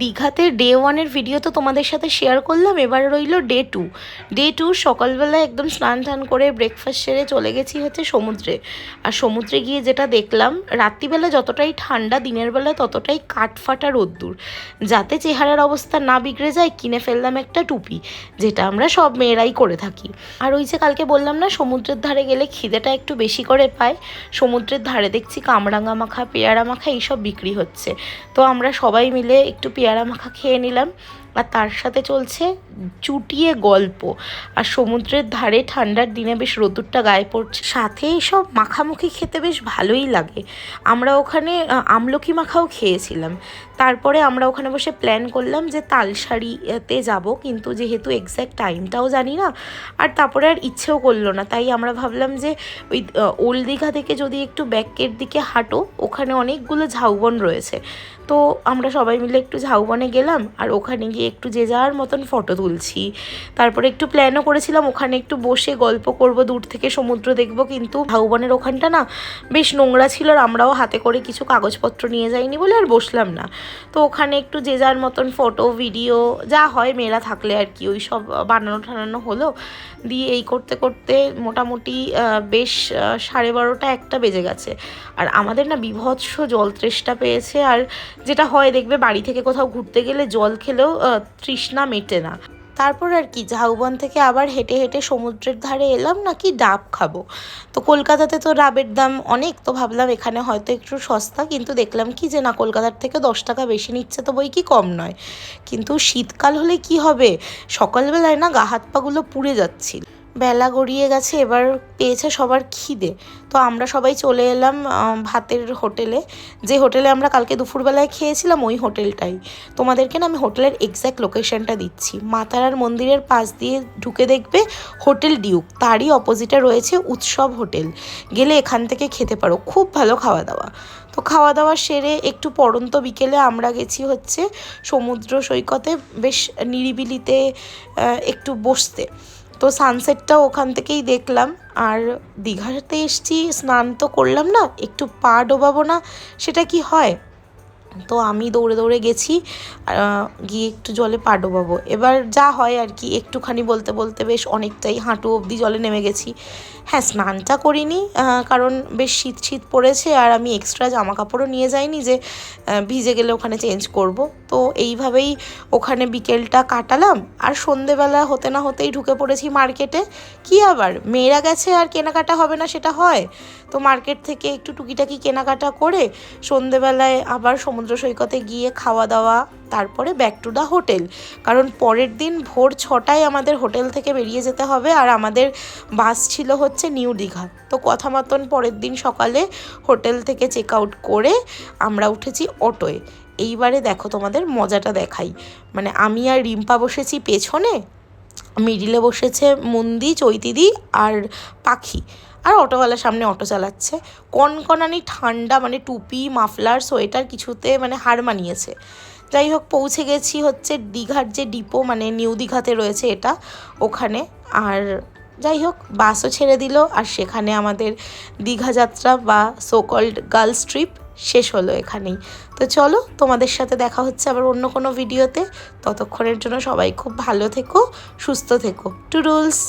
দীঘাতে ডে ওয়ানের ভিডিও তো তোমাদের সাথে শেয়ার করলাম, এবার রইল ডে টু ডে টু সকালবেলা একদম স্নান টান করে ব্রেকফাস্ট সেরে চলে গেছি হচ্ছে সমুদ্রে। আর সমুদ্রে গিয়ে যেটা দেখলাম, রাত্রিবেলা যতটাই ঠান্ডা, দিনের বেলা ততটাই কাঠফাটা রোদ্দুর। যাতে চেহারার অবস্থা না বিগড়ে যায়, কিনে ফেললাম একটা টুপি, যেটা আমরা সব মেয়েরাই করে থাকি। আর ওই যে কালকে বললাম না, সমুদ্রের ধারে গেলে খিদেটা একটু বেশি করে পায়। সমুদ্রের ধারে দেখছি কামরাঙা মাখা, পেয়ারা মাখা, এইসব বিক্রি হচ্ছে। তো আমরা সবাই মিলে একটু পেয়ারা মাখা খেয়ে নিলাম। আর তার সাথে চলছে চুটিয়ে গল্প। আর সমুদ্রের ধারে ঠান্ডার দিনে বেশ রোদ্দুরটা গায়ে পড়ছে। সাথে এইসব মাখামুখি খেতে বেশ ভালোই লাগে। আমরা ওখানে আমলকি মাখাও খেয়েছিলাম। তারপরে আমরা ওখানে বসে প্ল্যান করলাম যে তালসারিতে যাব, কিন্তু যেহেতু এক্স্যাক্ট টাইমটাও জানি না, আর তারপরে আর ইচ্ছেও করল না। তাই আমরা ভাবলাম যে ওই ওল্ড দীঘা থেকে যদি একটু ব্যাকের দিকে হাঁটো, ওখানে অনেকগুলো ঝাউবন রয়েছে। তো আমরা সবাই মিলে একটু ঝাউবনে গেলাম, আর ওখানে গিয়ে একটু যে যার মতন ফটো তুলছি। তারপরে একটু প্ল্যানও করেছিলাম, ওখানে একটু বসে গল্প করব, দূর থেকে সমুদ্র দেখব, কিন্তু ঝাউবনের ওখানটা না বেশ নোংরা ছিল আর আমরাও হাতে করে কিছু কাগজপত্র নিয়ে যাইনি বলে আর বসলাম না। তো ওখানে একটু যে যার মতন ফটো ভিডিও যা হয় মেয়েরা থাকলে আর কি ওই সব বানানো টানানো হলো। দিয়ে এই করতে করতে মোটামুটি বেশ সাড়ে বারোটা একটা বেজে গেছে। আর আমাদের না বিভৎস জল তৃষ্ণা পেয়েছে আর যেটা হয় দেখবে বাড়ি থেকে কোথাও ঘুরতে গেলে জল খেলেও তৃষ্ণা মেটে না। তারপর আর কি, ঝাউবন থেকে আবার হেঁটে হেঁটে সমুদ্রের ধারে এলাম নাকি ডাব খাব। তো কলকাতাতে তো ডাবের দাম অনেক, তো ভাবলাম এখানে হয়তো একটু সস্তা, কিন্তু দেখলাম কি যে না, কলকাতার থেকে দশ টাকা বেশি নিচ্ছে তো বই কি কম নয়। কিন্তু শীতকাল হলে কি হবে? সকালবেলায় না গা হাত পাগুলো পুড়ে যাচ্ছিল। বেলা গড়িয়ে গেছে, এবার পেয়েছে সবার খিদে। তো আমরা সবাই চলে এলাম ভাতের হোটেলে। যে হোটেলে আমরা কালকে দুপুরবেলায় খেয়েছিলাম, ওই হোটেলটাই। তোমাদেরকে না আমি হোটেলের এক্স্যাক্ট লোকেশনটা দিচ্ছি। মাতারার মন্দিরের পাশ দিয়ে ঢুকে দেখবে হোটেল ডিউক, তারই অপোজিটে রয়েছে উৎসব হোটেল। গেলে এখান থেকে খেতে পারো, খুব ভালো খাওয়া দাওয়া তো খাওয়া দাওয়া সেরে একটু পড়ন্ত বিকেলে আমরা গেছি হচ্ছে সমুদ্র সৈকতে, বেশ নিরিবিলিতে একটু বসতে। তো সানসেটটা ওখান থেকেই দেখলাম। আর দীঘাতে এসছি, স্নান তো করলাম না, একটু পা ডোবাবো না, সেটা কি হয়? তো আমি দৌড়ে দৌড়ে গেছি গিয়ে একটু জলে পা ডোবাবো। এবার যা হয় আর কি, একটুখানি বলতে বলতে বেশ অনেকটাই হাঁটু অবধি জলে নেমে গেছি। হ্যাঁ স্নানটা করিনি কারণ বেশ শীত শীত পড়েছে আর আমি এক্সট্রা জামা কাপড়ও নিয়ে যাইনি যে ভিজে গেলে ওখানে চেঞ্জ করব। তো এইভাবেই ওখানে বিকেলটা কাটালাম আর সন্ধেবেলা হতে না হতেই ঢুকে পড়েছি মার্কেটে কি আবার, মেয়েরা গেছে আর কেনাকাটা হবে না সেটা হয়। তো মার্কেট থেকে একটু টুকিটাকি কেনাকাটা করে সন্ধেবেলায় আবার সমুদ্র সৈকতে গিয়ে খাওয়া দাওয়া, তারপরে ব্যাক টু দ্য হোটেল কারণ পরের দিন ভোর ছটায় আমাদের হোটেল থেকে বেরিয়ে যেতে হবে আর আমাদের বাস ছিল হচ্ছে নিউ দীঘা। তো কথা মতন পরের দিন সকালে হোটেল থেকে চেক আউট করে আমরা উঠেছি অটোয়। এইবারে দেখো তোমাদের মজাটা দেখাই। মানে আমি আর রিম্পা বসেছি পেছনে, মিডিলে বসেছে মন্দি, চৈতিদি আর পাখি। আর অটোওয়ালার সামনে অটো চালাচ্ছে। কনকনানি ঠান্ডা মানে টুপি, মাফলার, সোয়েটার কিছুতে মানে হার মানিয়েছে। যাই হোক, পৌঁছে গেছি হচ্ছে দীঘার যে ডিপো মানে নিউ দীঘাতে রয়েছে এটা ওখানে। আর যাই হোক, বাসও ছেড়ে দিল, আর সেখানে আমাদের দীঘা যাত্রা বা সোকল্ড গার্লস ট্রিপ শেষ হলো এখানেই। তো চলো, তোমাদের সাথে দেখা হচ্ছে আবার অন্য কোনো ভিডিওতে। ততক্ষণের জন্য সবাই খুব ভালো থেকো, সুস্থ থেকো। Two rules